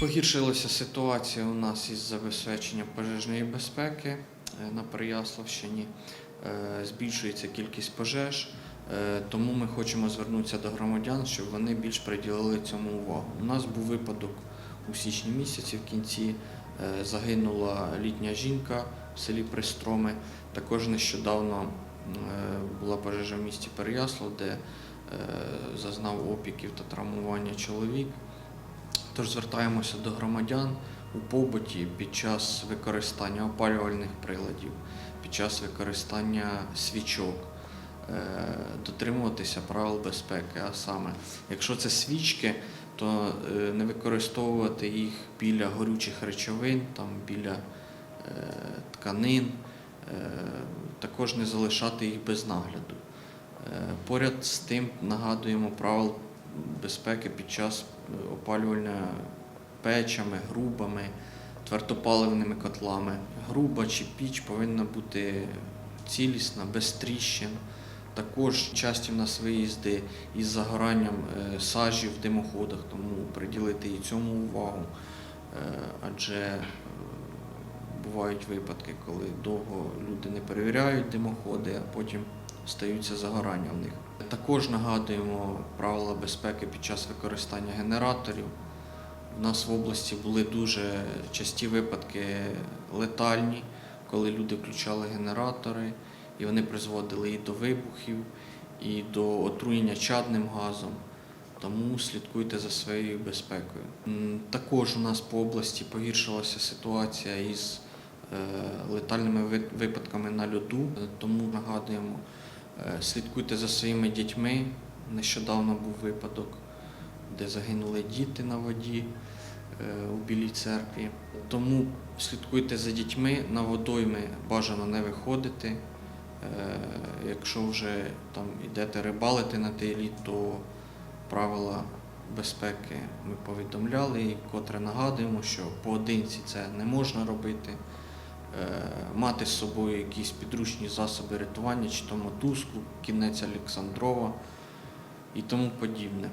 Погіршилася ситуація у нас із забезпеченням пожежної безпеки е, на Переяславщині. Е, Збільшується кількість пожеж, е, тому ми хочемо звернутися до громадян, щоб вони більш приділили цьому увагу. У нас був випадок у січні місяці в кінці. Загинула літня жінка в селі Пристроми. Також нещодавно була пожежа в місті Переяслав, де зазнав опіків та травмування чоловік. Тож звертаємося до громадян у побуті під час використання опалювальних приладів, під час використання свічок, е, дотримуватися правил безпеки. А саме, якщо це свічки, то е, не використовувати їх біля горючих речовин, там, біля е, тканин, е, також не залишати їх без нагляду. Поряд з тим нагадуємо правил безпеки під час е, опалювання печами, грубами, твердопаливними котлами. Груба чи піч повинна бути цілісна, без тріщин. Також часті в нас виїзди із загоранням е, сажі в димоходах, тому приділити і цьому увагу, Е, адже бувають випадки, коли довго люди не перевіряють димоходи, а потім стаються загорання в них. Також нагадуємо правила безпеки під час використання генераторів. У нас в області були дуже часті випадки летальні, коли люди включали генератори, і вони призводили і до вибухів, і до отруєння чадним газом. Тому слідкуйте за своєю безпекою. Також у нас по області погіршилася ситуація із е, летальними випадками на льоду, Е, тому нагадуємо, слідкуйте за своїми дітьми. Нещодавно був випадок, де загинули діти на воді е, у Білій церкві. Тому слідкуйте за дітьми, на водойми бажано не виходити. Е, Якщо вже там йдете рибалити на той лід, то правила безпеки ми повідомляли і котре нагадуємо, що поодинці це не можна робити. Е, Мати з собою якісь підручні засоби рятування, чи то мотузку, кінець Олександрова і тому подібне.